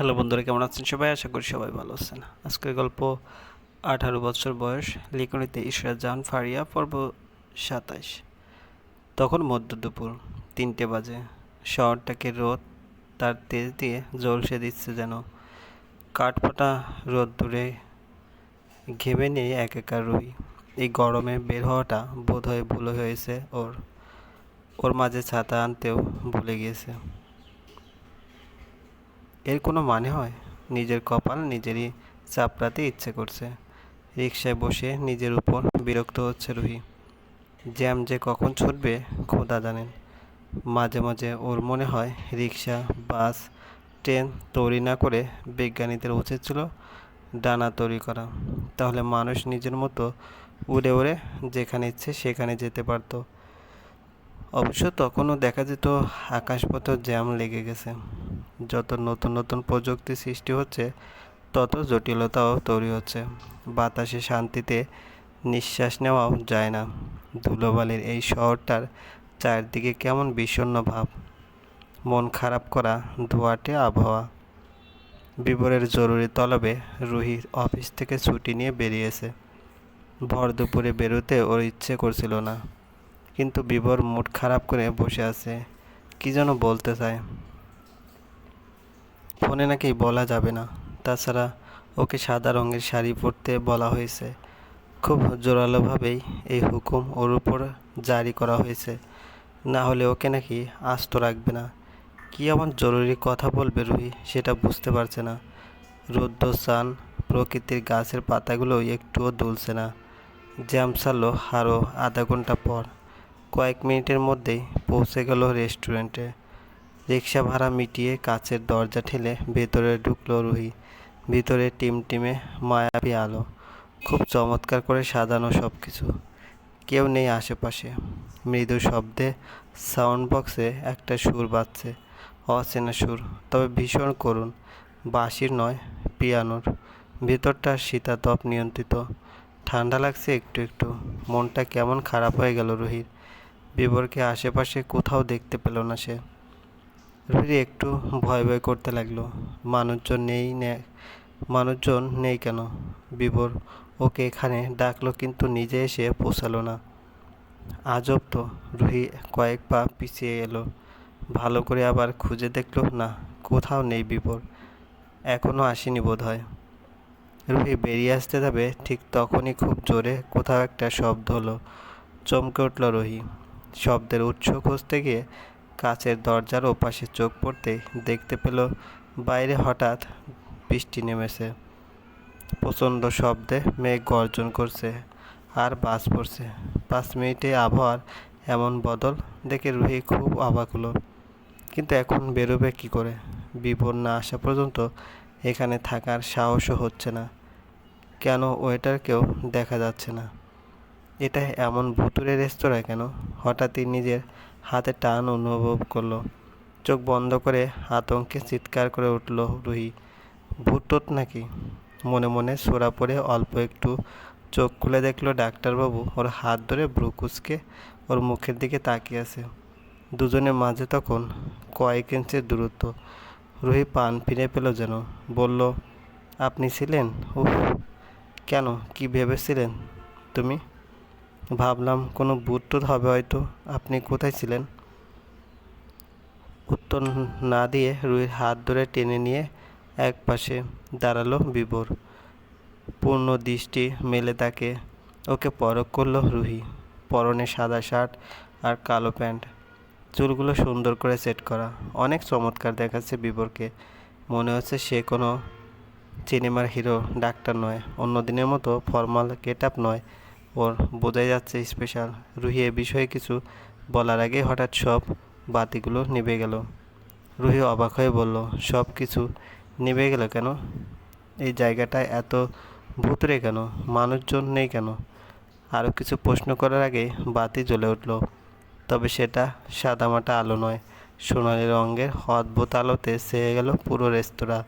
Hello বন্ধুরা, কেমন আছেন সবাই? আশা করি সবাই ভালো আছেন। আজকের গল্প, আঠারো বছর বয়স, লিখনিতে ইশরাত জাহান ফারিয়া, পর্ব সাতাইশ। তখন মধ্য দুপুর, তিনটে বাজে। শহরটাকে রোদ, তার তেজ দিয়ে জলসে দিচ্ছে যেন। কাঠফাটা রোদ দূরে ঘেমে নিয়ে এক একা রুই। এই গরমে বের হওয়াটা বোধহয় ভুল হয়েছে ওর। ওর মাঝে ছাতা আনতেও ভুলে গিয়েছে। এর কোনো মানে হয়? নিজের কপাল নিজেরই চাপড়াতে ইচ্ছে করছে। রিক্সায় বসে নিজের উপর বিরক্ত হচ্ছে রুহি। জ্যাম যে কখন ছুটবে খোদা জানেন। মাঝে মাঝে ওর মনে হয় রিক্সা বাস, ট্রেন তৈরি না করে বিজ্ঞানীদের উচিত ছিল ডানা তৈরি করা। তাহলে মানুষ নিজের মতো উড়ে উড়ে যেখানে ইচ্ছে সেখানে যেতে পারতো। অবশ্য তখনও দেখা যেত আকাশপথে জ্যাম লেগে গেছে। যত নতুন নতুন প্রযুক্তি সৃষ্টি হচ্ছে, তত জটিলতাও তৈরি হচ্ছে। বাতাসে শান্তিতে নিঃশ্বাস নেওয়াও যায় না। ধুলোবালির এই শহরটার চারদিকে কেমন বিষণ্ণ ভাব। মন খারাপ করা ধোয়াটে আবহাওয়া। বিবরের জরুরি তলবে রুহি অফিস থেকে ছুটি নিয়ে বেরিয়েছে। ভর দুপুরে বেরোতে ওর ইচ্ছে করছিল না। কিন্তু বিবর মুড খারাপ করে বসে আছে। কি যেন বলতে চায়। ফোনে নাকি বলা যাবে না। তাছাড়া ওকে সাদা রঙের শাড়ি পরতে বলা হয়েছে। খুব জোরালোভাবেই এই হুকুম ওর উপর জারি করা হয়েছে। না হলে ওকে নাকি আস্ত রাখবে না। কী এমন জরুরি কথা বলবে রুহি, সেটা বুঝতে পারছে না। রুদ্র চান প্রকৃতির গাছের পাতাগুলোই একটুও দুলছে না। জ্যাম সারলো আরও আধা ঘণ্টা পর। কয়েক মিনিটের মধ্যেই পৌঁছে গেল রেস্টুরেন্টে। রিক্সা ভাড়া মিটিয়ে কাচের দরজা ঠেলে ভেতরে ঢুকলো রুহি। ভিতরে টিমটিমে মায়াবী আলো। খুব চমৎকার করে সাজানো সব কিছু কেউ নেই আশেপাশে। মৃদু শব্দে সাউন্ড বক্সে একটা সুর বাজছে। অচেনা সুর, তবে ভীষণ করুণ। বাঁশির নয়, পিয়ানোর। ভেতরটা শীতাতপ নিয়ন্ত্রিত। ঠান্ডা লাগছে একটু একটু। মনটা কেমন খারাপ হয়ে গেল রুহির। বিবরকে আশেপাশে কোথাও দেখতে পেল না সে। রুহি একটু ভয় ভয় করতে লাগল। মানুষজন নেই নে- মানুষজন নেই কেন? বিবর ওকে এখানে ডাকলো কিন্তু নিজে এসে পৌঁছালো না। আজব তো, রুহি কয়েক পা পিছিয়ে এলো। ভালো করে আবার খুঁজে দেখল, না, কোথাও নেই বিবর। এখনও আসেনি বোধ হয় রুহি বেরিয়ে আসতে যাবে, ঠিক তখনই খুব জোরে কোথাও একটা শব্দ হলো। চমকে উঠল রুহি। শব্দের উৎস খুঁজতে গিয়ে কাচের দরজার ওপাশে চোখ পড়তেই দেখতে পেল, বাইরে হঠাৎ বৃষ্টি নেমেছে। প্রচণ্ড শব্দে মেঘ গর্জন করছে আর বাস পড়ছে। পাঁচ মিনিটে আবহাওয়ার এমন বদল দেখে রুহি খুব অবাক হলো। কিন্তু এখন বেরোবে কি করে? বিপদ না আসা পর্যন্ত এখানে থাকার সাহসও হচ্ছে না। কেন ওয়েটারকেও দেখা যাচ্ছে না? এটা এমন ভুতুরে রেস্তোরাঁ কেন? হঠাৎই নিজের হাতে টান অনুভব করল। চোখ বন্ধ করে আতঙ্কে চিৎকার করে উঠল রুহি। ভূতট নাকি? মনে মনে সোরা পড়ে অল্প একটু চোখ খুলে দেখল ডাক্তারবাবু। ওর হাত ধরে ব্রুকুসকে ওর মুখের দিকে তাকিয়ে আছে। দুজনের মাঝে তখন কয়েক ইঞ্চির দূরত্ব। রুহি পান ফিরে পেল যেন। বলল, আপনি ছিলেন? উফ, কেন? কি ভেবেছিলেন তুমি? ভাবলাম কোনো বুট টুট হবে হয়তো। আপনি কোথায় ছিলেন? উত্তর না দিয়ে রুহির হাত ধরে টেনে নিয়ে এক পাশে দাঁড়াল বিবর পূর্ণ দৃষ্টি মেলে তাকে। ওকে পরখ করল রুহি। পরনে সাদা শার্ট আর কালো প্যান্ট। চুলগুলো সুন্দর করে সেট করা। অনেক চমৎকার দেখাচ্ছে বিবরকে মনে হচ্ছে সে কোনো সিনেমার হিরো, ডাক্তার নয়। অন্য দিনের মতো ফর্মাল গেট আপ নয়। ওর বোঝাই যাচ্ছে স্পেশাল রুহি এ বিষয়ে কিছু বলার আগে হঠাৎ সব বাতিগুলো নিভে গেল। রুহি অবাক হয়ে বলল, সব কিছু নিভে গেল কেন? এই জায়গাটায় এত ভূতরে কেন? মানুষজন নেই কেন? আরও কিছু প্রশ্ন করার আগে বাতি জ্বলে উঠল। তবে সেটা সাদামাটা আলো নয়, সোনালি রঙের অদ্ভুত আলোতে সেয়ে গেল পুরো রেস্তোরাঁ।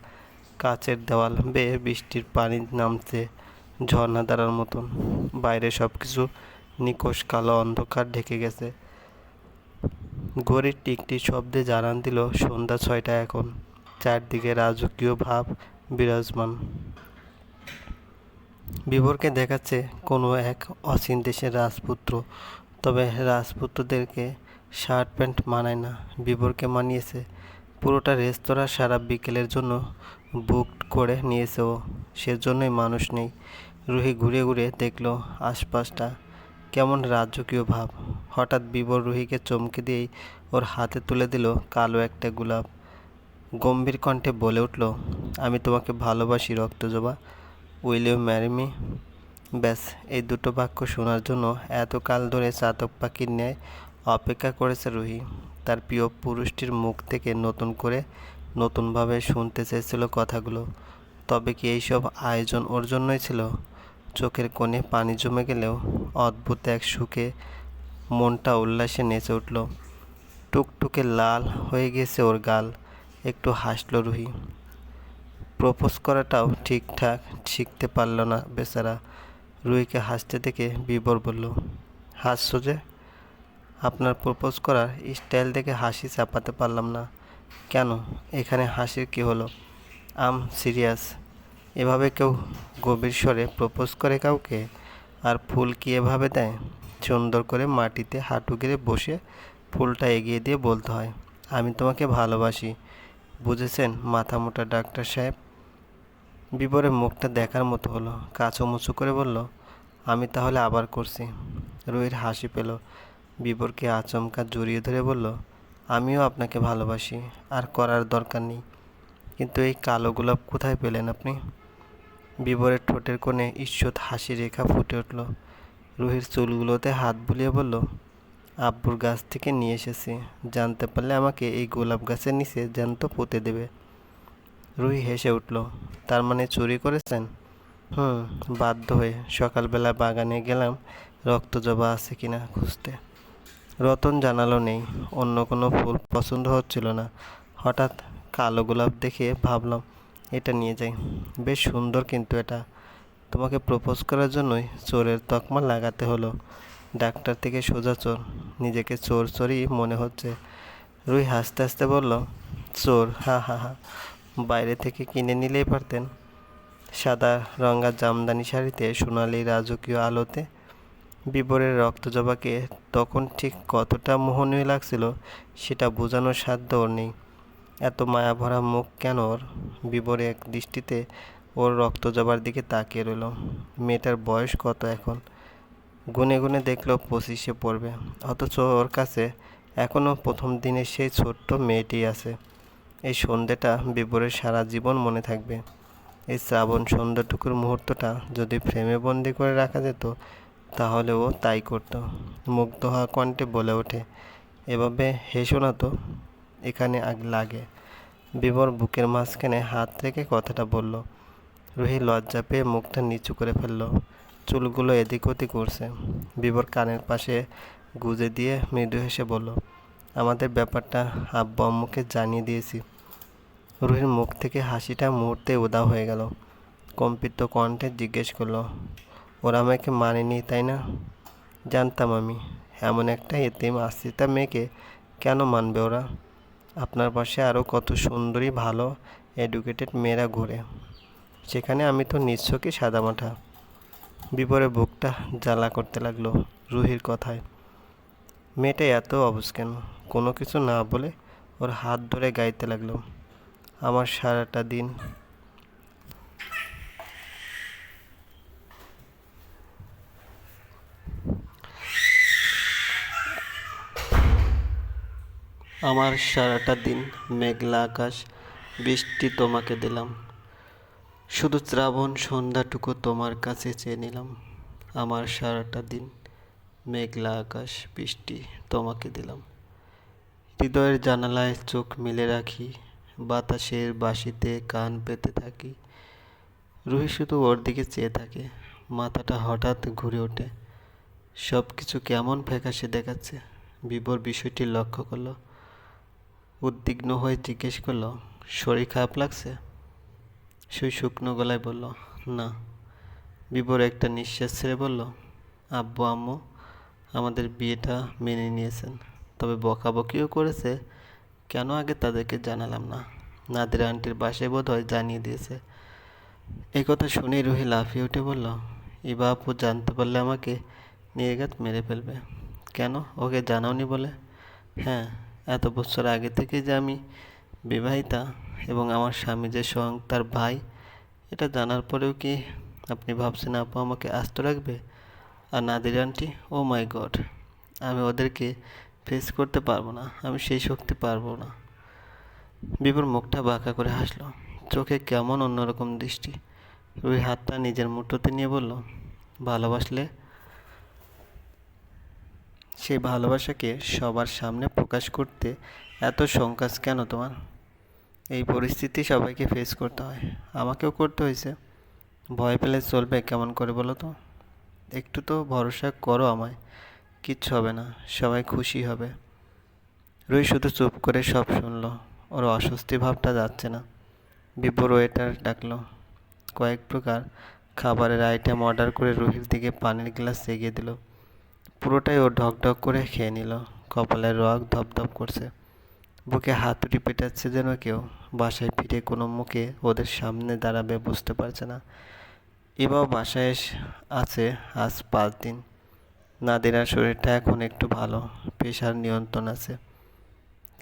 কাচের দেওয়াল বেয়ে বৃষ্টির পানি নামছে। ঝর্ণা দ্বারার মতন। বাইরে সব কিছু নিকোষ কালো অন্ধকার ঢেকে গেছে। ঘড়ির টিকটি শব্দে জানান দিল, সন্ধ্যা ছয়টা এখন। চারদিকে রাজকীয় ভাব বিরাজমান। বিবরকে দেখাচ্ছে কোনো এক অচিন দেশের রাজপুত্র, তবে রাজপুত্রদেরকে শার্ট প্যান্ট মানায় না। বিবরকে মানিয়েছে পুরোটা রেস্তোরাঁ সারা বিকেলের জন্য বুক করে নিয়েছে ও। সেজন্যই মানুষ নেই। রুহি ঘুরে ঘুরে দেখল আশপাশটা কেমন রাজকীয় ভাব। হঠাৎ বিবর রুহিকে চমকে দিয়েই ওর হাতে তুলে দিল কালো একটা গোলাপ। গম্ভীর কণ্ঠে বলে উঠল, আমি তোমাকে ভালোবাসি রক্তজবা উইল ইউ ম্যারি মি ব্যাস, এই দুটো বাক্য শোনার জন্য এতকাল ধরে চাতক পাখির ন্যায় অপেক্ষা করেছে রুহি। তার প্রিয় পুরুষটির মুখ থেকে নতুন করে নতুনভাবে শুনতে চেয়েছিল কথাগুলো। তবে কি এইসব আয়োজন ওর জন্যই ছিল? চোখের কোণে পানি জমে গেলেও অদ্ভুত এক সুখে মনটা উল্লাসে নেচে উঠল। টুকটুকে লাল হয়ে গেছে ওর গাল। একটু হাসল রুহি। প্রপোজ করাটাও ঠিকঠাক শিখতে পারল না বেচারা। রুহিকে হাসতে দেখে বিবর বলল, হাসছো যে? আপনার প্রপোজ করার স্টাইল দেখে হাসি চাপাতে পারলাম না। কেন? এখানে হাসির কী হলো? I'm serious. এভাবে কেউ গভীর স্বরে প্রপোজ করে কাউকে? আর ফুল কি এভাবে দেয়? সুন্দর করে মাটিতে হাঁটু গেড়ে বসে ফুলটা এগিয়ে দিয়ে বলতে হয়, আমি তোমাকে ভালোবাসি। বুঝেছেন মাথা মোটা ডাক্তার সাহেব? বিবরের মুখটা দেখার মতো হলো কাঁচুমুচু করে বলল, আমি তাহলে আবার করছি। রুহির হাসি পেল, বিবরকে আচমকা জড়িয়ে ধরে বলল, আমিও আপনাকে ভালোবাসি, আর করার দরকার নেই। কিন্তু এই কালো গোলাপ কোথায় পেলেন আপনি? বিবরের ঠোঁটের কোণে ঈষৎ হাসি রেখা ফুটে উঠল। রুহির চুলগুলোতে হাত বুলিয়ে বলল, আব্বুর গাছ থেকে নিয়ে এসেছি। জানতে পারলে আমাকে এই গোলাপ গাছের নিচে জ্যান্ত পুঁতে দেবে। রুহি হেসে উঠল, তার মানে চুরি করেছেন? হুম, বাধ্য হয়ে। সকালবেলা বাগানে গেলাম, রক্ত জবা আছে কিনা খুঁজতে। রতন জানালো নেই, অন্য কোনো ফুল পছন্দ হচ্ছিল না। হঠাৎ কালো গোলাপ দেখে ভাবলাম এটা নিয়ে যাই। বেশ সুন্দর কিন্তু এটা। তোমাকে প্রপোজ করার জন্যই চোরের তকমা লাগাতে হলো। ডাক্তার থেকে সোজা চোর। নিজেকে চোর চোরই মনে হচ্ছে। রুই হাসতে হাসতে বলল, চোর, হা হা হা। বাইরে থেকে কিনে নিলেই পারতেন। সাদা রঙা জামদানি শাড়িতে সোনালি রাজকীয় আলোতে বিবরের রক্তজবাকে তখন ঠিক কতটা মোহনীয় লাগছিল, সেটা বোঝানোর সাধ্য ওর নেই। এত মায়া ভরা মুখ কেন ওর বিবরে এক দৃষ্টিতে ওর রক্তজবার দিকে তাকিয়ে রইল। মেয়েটার বয়স কত এখন? গুনে গুনে দেখল পঁচিশে পড়বে। অথচ ওর কাছে এখনও প্রথম দিনের সেই ছোট্ট মেয়েটি আছে। এই সন্ধ্যেটা বিবরের সারা জীবন মনে থাকবে। এই শ্রাবণ সন্ধ্যাটুকুর মুহূর্তটা যদি ফ্রেমে বন্দি করে রাখা যেত, তাহলে ও তাই করতো। মুগ্ধ হওয়া কণ্ঠে বলে ওঠে, এভাবে হেসো না তো। এখানে আগ লাগে। বিবর বুকের মাঝখানে হাত রেখে কথাটা বলল। রুহি লজ্জা পেয়ে মুখটা নিচু করে ফেলল। চুলগুলো এদিক ওদিক করছে বিবর কানের পাশে গুজে দিয়ে মৃদু হেসে বলল, আমাদের ব্যাপারটা আব্বু আম্মুকে জানিয়ে দিয়েছি। রুহির মুখ থেকে হাসিটা মুহূর্তে উদাও হয়ে গেল। কম্পিত কণ্ঠে জিজ্ঞেস করল, ওরা আমাকে মানেনি, তাই না? জানতাম আমি। এমন একটা এতিম আশ্রিতা মেয়েকে কেন মানবে ওরা? আপনার পাশে আরও কত সুন্দরী, ভালো এডুকেটেড মেয়েরা ঘুরে। সেখানে আমি তো নিঃস্বকে সাদামাঠা বিপরে বুকটা জ্বালা করতে লাগল রুহির কথায়। মেয়েটা এত অবুজ কেন? কোনো কিছু না বলে ওর হাত ধরে গাইতে লাগল। আমার সারাটা দিন আমার সারাটা দিন মেঘলা আকাশ, বৃষ্টি তোমাকে দিলাম। শুধু শ্রাবণ সন্ধ্যাটুকু তোমার কাছে চেয়ে নিলাম। আমার সারাটা দিন মেঘলা আকাশ, বৃষ্টি তোমাকে দিলাম। হৃদয়ের জানালায় চোখ মেলে রাখি, বাতাসের বাঁশিতে কান পেতে থাকি। রুহি শুধু ওর দিকে চেয়ে থাকে, মাথাটা হঠাৎ ঘুরে ওঠে। সব কিছু কেমন ফ্যাকাশে দেখাচ্ছে বিবর বিষয়টি লক্ষ্য করল। উদ্বিগ্ন হয়ে জিজ্ঞেস করল, শরীর খারাপ লাগছে? সেই শুকনো গলায় বলল, না। বিবর একটা নিঃশ্বাস ছেড়ে বলল, আব্বু, আম্মু, আমাদের বিয়েটা মেনে নিয়েছেন। তবে বকাবকিও করেছে। কেন আগে তাদেরকে জানালাম না? নাদিরা আন্টির বাসায় বোধ হয় জানিয়ে দিয়েছে। এই কথা শুনে রুহি লাফিয়ে উঠে বলল ইবা আপু জানতে পারলে আমাকে নির্ঘাত মেরে ফেলবে। কেন? ওকে জানাওনি বলে? হ্যাঁ এত বছর আগে থেকে যে আমি বিবাহিতা এবং আমার স্বামী যে স্বয়ং তার ভাই, এটা জানার পরেও কি আপনি ভাবছেন আপু আমাকে আস্ত রাখবে? আর Nadir aunty, oh my god, আমি ওদেরকে ফেস করতে পারব না, আমি সেই শক্তি পারব না। বিপুর মুখটা বাঁকা করে হাসলো। চোখে কেমন অন্যরকম দৃষ্টি। রুই হাতটা নিজের মুঠোতে নিয়ে বলল, ভালোবাসলে সেই ভালোবাসাকে সবার সামনে প্রকাশ করতে এত সংকাশ কেন তোমার? এই পরিস্থিতি সবাইকে ফেস করতে হয়। আমাকেও করতে হয়েছে। ভয় পেলে চলবে কেমন করে বলো তো? একটু তো ভরসা করো আমায়। কিচ্ছু হবে না, সবাই খুশি হবে। রুই শুধু চুপ করে সব শুনলো। ওর অস্বস্তি ভাবটা যাচ্ছে না। বিপুর ওয়েটার ডাকলো। কয়েক প্রকার খাবারের আইটেম অর্ডার করে রুহির দিকে পানির গ্লাস এগিয়ে দিল। পুরোটাই ও ঢক ঢক করে খেয়ে নিল। কপালের রগ ধপধপ করছে। বুকে হাতুড়ি পেটাচ্ছে যেন কেউ। বাসায় ফিরে কোনো মুখে ওদের সামনে দাঁড়াবে বুঝতে পারছে না। এবার বাসায় আছে আজ পাঁচ দিন। নাদিরার শরীরটা এখন একটু ভালো। প্রেশার নিয়ন্ত্রণ আছে।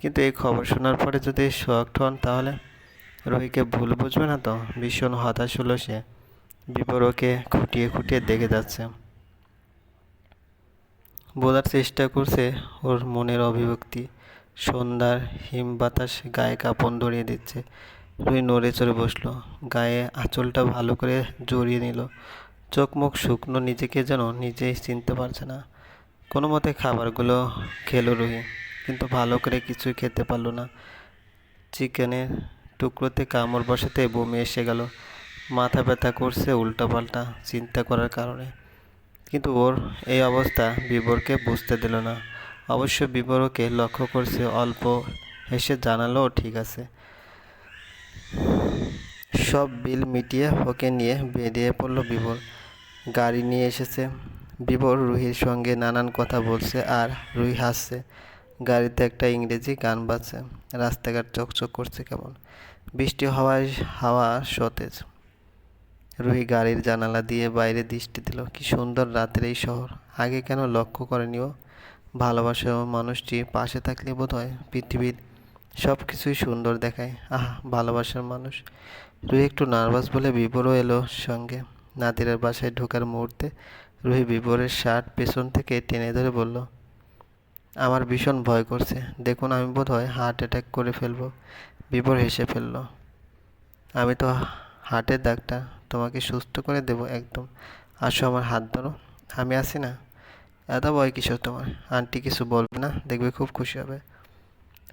কিন্তু এই খবর শোনার পরে যদি শকড হন তাহলে রোহিকে ভুল বুঝবে না তো? ভীষণ হতাশ হলো সে। বিপর ওকে খুঁটিয়ে খুঁটিয়ে দেখে যাচ্ছে। বোঝার চেষ্টা করছে ওর মনের অভিব্যক্তি। সন্ধ্যার হিম বাতাস গায়ে কাঁপন ধরিয়ে দিচ্ছে। রুই নড়ে চড়ে বসল। গায়ে আঁচলটা ভালো করে জড়িয়ে নিল। চোখ মুখ শুকনো নিজেকে যেন নিজেই চিনতে পারছে না। কোনো মতে খাবারগুলো খেলো রুহি কিন্তু ভালো করে কিছুই খেতে পারল না। চিকেনের টুকরোতে কামড় বসাতে বমি এসে গেল। মাথা ব্যথা করছে উল্টাপাল্টা চিন্তা করার কারণে। কিন্তু ওর এই অবস্থা বিবরকে বুঝতে দিল না। অবশ্য বিবরকে লক্ষ্য করছে অল্প, হেসে জানালো, ঠিক আছে। সব বিল মিটিয়ে ওকে নিয়ে বেরিয়ে পড়ল বিবর গাড়ি নিয়ে এসেছে। বিবর রুহির সঙ্গে নানান কথা বলছে আর রুহি হাসছে। গাড়িতে একটা ইংরেজি গান বাজছে। রাস্তাঘাট চকচক করছে কেমন। বৃষ্টি হওয়ায় হাওয়া সতেজ। রুহি গাড়ির জানালা দিয়ে বাইরে দৃষ্টি দিল। কি সুন্দর রাতের এই শহর। আগে কেন লক্ষ্য করেনি ও? ভালোবাসা মানুষটি পাশে থাকলে বোধ হয় পৃথিবীর সব কিছুই সুন্দর দেখায়। আহ, ভালোবাসার মানুষ। রুহি একটু নার্ভাস বলে বিবরও এলো সঙ্গে। নাদিরের বাসায় ঢোকার মুহূর্তে রুহি বিবরের শার্ট পেছন থেকে টেনে ধরে বলল, আমার ভীষণ ভয় করছে। দেখুন, আমি বোধ হয় হার্ট অ্যাটাক করে ফেলব। বিবর হেসে ফেলল, আমি তো হার্টের ডাক্তার তোমাকে সুস্থ করে দেবো একদম। আসো আমার হাত ধরো। আমি আছি না? এত ভয় কিসব তোমার? আন্টি কিছু বলবে না? দেখবে খুব খুশি হবে।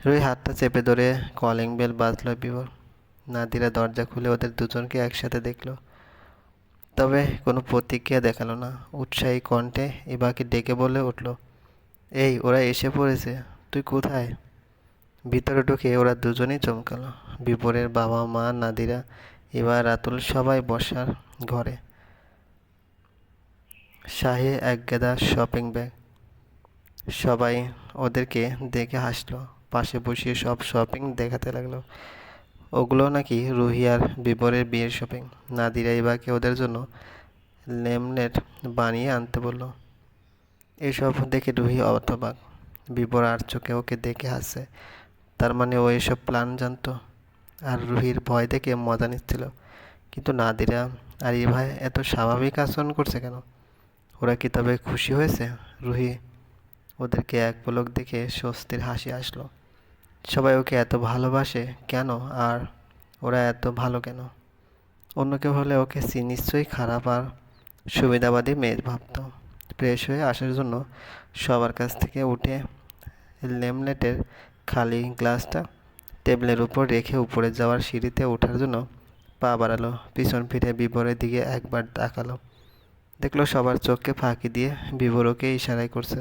রুই হাতটা চেপে ধরে কলিং বেল বাজলো বিবর নাদিরা দরজা খুলে ওদের দুজনকে একসাথে দেখল। তবে কোনো প্রতিক্রিয়া দেখাল না। উৎসাহী কণ্ঠে এবাকে ডেকে বলে উঠল, এই, ওরা এসে পড়েছে। তুই কোথায়? ভিতরে ঢুকে ওরা দুজনেই চমকালো। বিপরের বাবা মা নাদিরা এবার রাতুল সবাই বসার ঘরে। শাহে এক গেদা শপিং ব্যাগ সবাই ওদেরকে দেখে হাসলো। পাশে বসিয়ে সব শপিং দেখাতে লাগল। ওগুলো নাকি রুহি আর বিবরের বিয়ের শপিং নাদিরা এবাকে ওদের জন্য লেমনেট বানিয়ে আনতে বলল, এসব দেখে রুহি অতবাক বিবর আর চোখে ওকে দেখে হাসছে তার মানে ও এসব প্ল্যান জানতো? আর রুহির ভয় দেখে মজা নিচ্ছিল। কিন্তু নাদিরা আর ভাই এত স্বাভাবিক আচরণ করছে কেন? ওরা কি তবে খুশি হয়েছে? রুহি ওদেরকে এক পলক দেখে স্বস্তির হাসি আসলো। সবাই ওকে এত ভালোবাসে কেন? আর ওরা এত ভালো কেন? অন্য কেউ হলে ওকে নিশ্চয়ই খারাপ আর সুবিধাবাদী মেয়ে ভাবত। ফ্রেশ হয়ে আসার জন্য সবার কাছ থেকে উঠে লেমনেটের খালি গ্লাসটা টেবিলের উপর রেখে উপরে যাওয়ার সিঁড়িতে ওঠার জন্য পা বাড়ালো, পিছন ফিরে বিবরের দিকে একবার তাকালো। দেখল সবার চোখকে ফাঁকি দিয়ে বিবরকে ইশারাই করছে।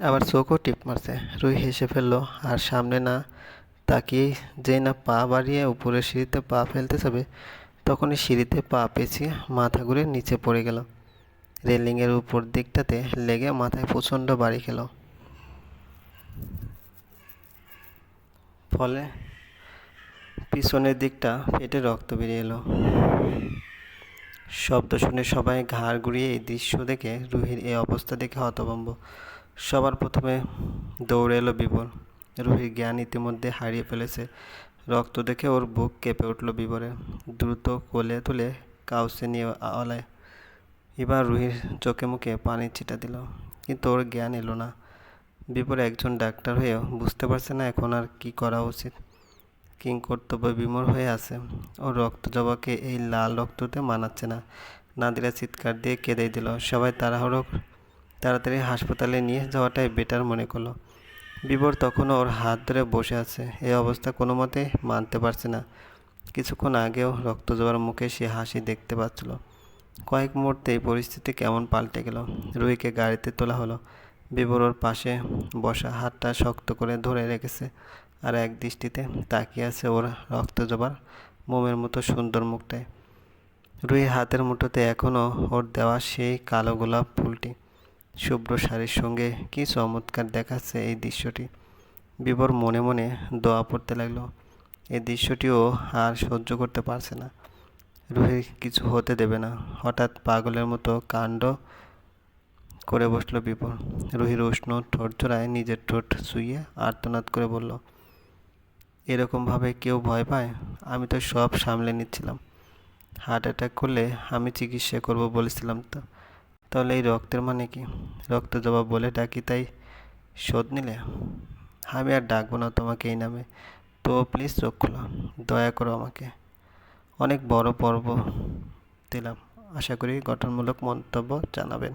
আবার চোখও টিপ মারছে। রুই হেসে ফেলল, আর সামনে না তাকিয়ে যেই না পা বাড়িয়ে উপরের সিঁড়িতে পা ফেলতে যাবে, তখনই সিঁড়িতে পা পেঁচিয়ে মাথা ঘুরে নিচে পড়ে গেল। রেলিংয়ের উপর দিকটাতে লেগে মাথায় প্রচণ্ড বাড়ি খেলো। ফলে পিছনের দিকটা ফেটে রক্ত বেরিয়ে এলো। শব্দ শুনে সবাই ঘাড় ঘুরিয়ে এই দৃশ্য দেখে রুহির এই অবস্থা দেখে হতভম্ব। সবার প্রথমে দৌড়ে এলো বিবর রুহির জ্ঞান ইতিমধ্যে হারিয়ে ফেলেছে। রক্ত দেখে ওর বুক কেঁপে উঠল বিবরে দ্রুত কোলে তুলে কাউসে নিয়ে আওলায়। এবার রুহির চোখে মুখে পানি ছিটা দিল। কিন্তু ওর জ্ঞান এলো না। বিপরে একজন ডাক্তার হয়েও বুঝতে পারছে না এখন আর কি করা উচিত। কিং কর্তব্য বিমর হয়ে আছে। ওর রক্ত জবাকে এই লাল রক্ততে মানাচ্ছে না। নাদিরা চিৎকার দিয়ে কেঁদে দিল। সবাই তাড়াহুড়ো তাড়াতাড়ি হাসপাতালে নিয়ে যাওয়াটাই বেটার মনে করল। বিবর তখনও ওর হাত ধরে বসে আছে। এই অবস্থা কোনো মতে মানতে পারছে না। কিছুক্ষণ আগেও রক্ত জবার মুখে সে হাসি দেখতে পাচ্ছিল। কয়েক মুহূর্তে এই পরিস্থিতি কেমন পাল্টে গেল। রুহিকে গাড়িতে তোলা হলো। বিবর ওর পাশে বসা হাতটা শক্ত করে ধরে রেখেছে আর এক দৃষ্টিতে তাকিয়ে আছে ওর রক্ত জবার মোমের মতো সুন্দর মুখটায়। রুই হাতের মুঠোতে এখনও ওর দেওয়া সেই কালো গোলাপ ফুলটি। শুভ্র শাড়ির সঙ্গে কী চমৎকার দেখাচ্ছে এই দৃশ্যটি। বিবর মনে মনে দোয়া পড়তে লাগল। এই দৃশ্যটিও আর সহ্য করতে পারছে না। রুহি কিছু হতে দেবে না। হঠাৎ পাগলের মতো কাণ্ড করে বসল বিপর রুহির উষ্ণ ঠোঁট জোড়ায় নিজের ঠোঁট শুইয়ে আর্তনাদ করে বলল এরকমভাবে কেউ ভয় পায়? আমি তো সব সামলে নিচ্ছিলাম। হার্ট অ্যাটাক করলে আমি চিকিৎসা করব বলেছিলাম তো। তাহলে এই রক্তের মানে কি? রক্ত জবাব বলে ডাকি, তাই শোধ নিলে? আমি আর ডাকবো না তোমাকে এই নামে। তো প্লিজ চোখ খোলো, দয়া করো আমাকে। অনেক বড় পর্ব দিলাম। আশা করি গঠনমূলক মন্তব্য জানাবেন।